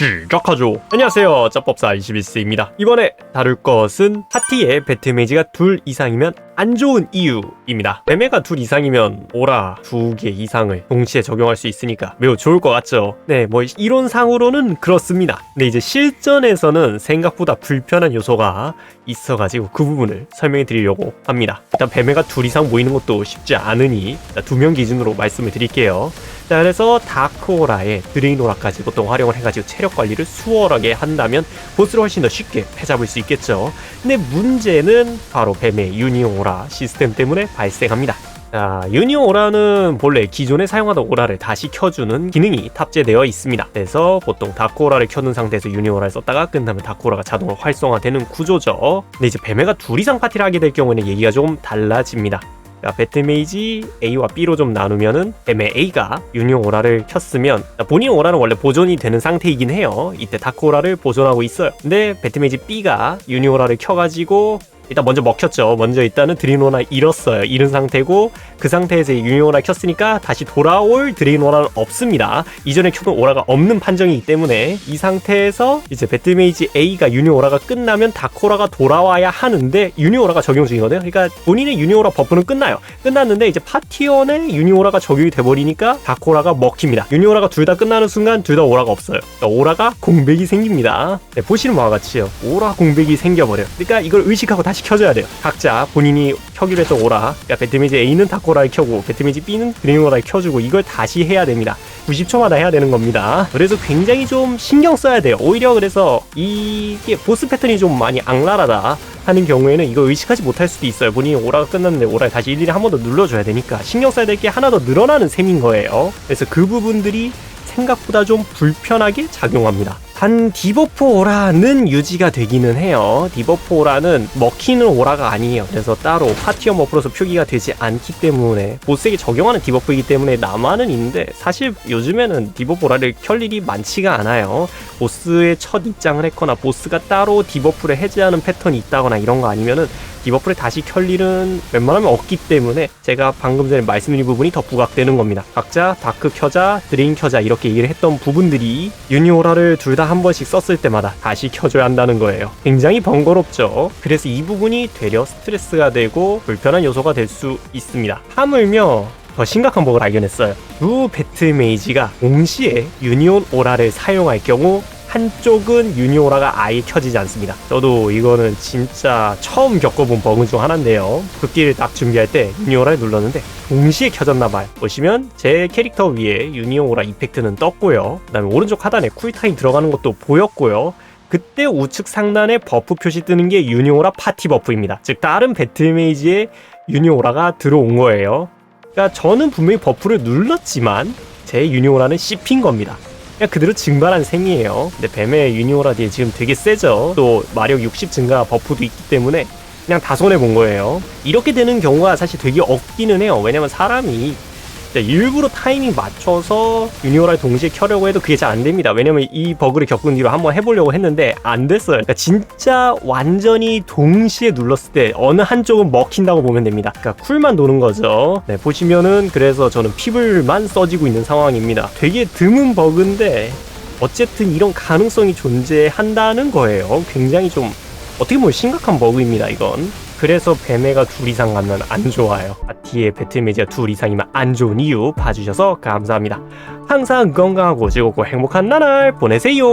시작하죠. 안녕하세요. 짭법사 21세입니다. 이번에 다룰 것은 파티에 배트메이지가 둘 이상이면 안 좋은 이유입니다. 매매가 둘 이상이면 오라 두 개 이상을 동시에 적용할 수 있으니까 매우 좋을 것 같죠. 네, 뭐 이론상으로는 그렇습니다. 근데 이제 실전에서는 생각보다 불편한 요소가 있어가지고 그 부분을 설명해 드리려고 합니다. 일단 배매가 둘 이상 모이는 것도 쉽지 않으니 두 명 기준으로 말씀을 드릴게요. 자, 그래서 다크오라에 드레이노라까지 보통 활용을 해가지고 체력 관리를 수월하게 한다면 보스를 훨씬 더 쉽게 패잡을 수 있겠죠. 근데 문제는 바로 뱀의 유니오라 시스템 때문에 발생합니다. 자, 유니오라는 본래 기존에 사용하던 오라를 다시 켜주는 기능이 탑재되어 있습니다. 그래서 보통 다크 오라를 켜둔 상태에서 유니오라를 썼다가 끝나면 다크 오라가 자동으로 활성화되는 구조죠. 근데 이제 뱀매가 둘 이상 파티를 하게 될 경우에는 얘기가 좀 달라집니다. 자, 배트메이지 A와 B로 좀 나누면은 뱀의 A가 유니온 오라를 켰으면 자, 본인 오라는 원래 보존이 되는 상태이긴 해요. 이때 다크 오라를 보존하고 있어요. 근데 배트메이지 B가 유니온 오라를 켜가지고 일단 먼저 먹혔죠. 먼저 일단은 드리노나 잃었어요. 잃은 상태고 그 상태에서 유니오라 켰으니까 다시 돌아올 드리노라는 없습니다. 이전에 켜둔 오라가 없는 판정이기 때문에 이 상태에서 이제 배트메이지 A가 유니오라가 끝나면 다코라가 돌아와야 하는데 유니오라가 적용 중이거든요. 그러니까 본인의 유니오라 버프는 끝나요. 끝났는데 이제 파티원에 유니오라가 적용이 돼버리니까 다코라가 먹힙니다. 유니오라가 둘 다 끝나는 순간 둘 다 오라가 없어요. 그러니까 오라가 공백이 생깁니다. 네, 보시는 바와 같이요. 오라 공백이 생겨버려요. 그러니까 이걸 의식하고 다시 켜줘야 돼요. 각자 본인이 켜기로 했던 오라, 그러니까 배트메이지 A는 다코라를 켜고 배트메이지 B는 그린오라를 켜주고 이걸 다시 해야 됩니다. 90초마다 해야 되는 겁니다. 그래서 굉장히 좀 신경 써야 돼요. 오히려 그래서 이게 보스 패턴이 좀 많이 악랄하다 하는 경우에는 이거 의식하지 못할 수도 있어요. 본인이 오라가 끝났는데 오라를 다시 일일이 한 번 더 눌러줘야 되니까 신경 써야 될 게 하나 더 늘어나는 셈인 거예요. 그래서 그 부분들이 생각보다 좀 불편하게 작용합니다. 단 디버프 오라는 유지가 되기는 해요. 디버프 오라는 먹히는 오라가 아니에요. 그래서 따로 파티어 버프로서 표기가 되지 않기 때문에 보스에게 적용하는 디버프이기 때문에 남아는 있는데 사실 요즘에는 디버프 오라를 켤 일이 많지가 않아요. 보스의 첫 입장을 했거나 보스가 따로 디버프를 해제하는 패턴이 있다거나 이런 거 아니면은 디버프를 다시 켤 일은 웬만하면 없기 때문에 제가 방금 전에 말씀드린 부분이 더 부각되는 겁니다. 각자 다크 켜자, 드레인 켜자 이렇게 얘기를 했던 부분들이 유니오라를 둘 다한 번씩 썼을 때마다 다시 켜줘야 한다는 거예요. 굉장히 번거롭죠. 그래서 이 부분이 되려 스트레스가 되고 불편한 요소가 될 수 있습니다. 하물며 더 심각한 버그를 발견했어요. 두 배틀메이지가 동시에 유니온 오라를 사용할 경우 한쪽은 유니오라가 아예 켜지지 않습니다. 저도 이거는 진짜 처음 겪어본 버그 중 하나인데요. 극기를 딱 준비할 때 유니오라를 눌렀는데 동시에 켜졌나봐요. 보시면 제 캐릭터 위에 유니오라 이펙트는 떴고요. 그 다음에 오른쪽 하단에 쿨타임 들어가는 것도 보였고요. 그때 우측 상단에 버프 표시 뜨는 게 유니오라 파티 버프입니다. 즉 다른 배틀메이지에 유니오라가 들어온 거예요. 그러니까 저는 분명히 버프를 눌렀지만 제 유니오라는 씹힌 겁니다. 그냥 그대로 증발한 셈이에요. 근데 뱀의 유니오라 뒤에 지금 되게 세죠. 또 마력 60 증가 버프도 있기 때문에 그냥 다 손해 본 거예요. 이렇게 되는 경우가 사실 되게 없기는 해요. 왜냐면 사람이 일부러 타이밍 맞춰서 유니오라를 동시에 켜려고 해도 그게 잘 안 됩니다. 왜냐면 이 버그를 겪은 뒤로 한번 해보려고 했는데 안 됐어요. 그러니까 진짜 완전히 동시에 눌렀을 때 어느 한쪽은 먹힌다고 보면 됩니다. 그러니까 쿨만 도는 거죠. 네, 보시면은 그래서 저는 피블만 써지고 있는 상황입니다. 되게 드문 버그인데 어쨌든 이런 가능성이 존재한다는 거예요. 굉장히 좀 어떻게 보면 심각한 버그입니다, 이건. 그래서 뱀매가 둘 이상 가면 안 좋아요. 파티에 배틀매지가 둘 이상이면 안 좋은 이유 봐주셔서 감사합니다. 항상 건강하고 즐겁고 행복한 나날 보내세요.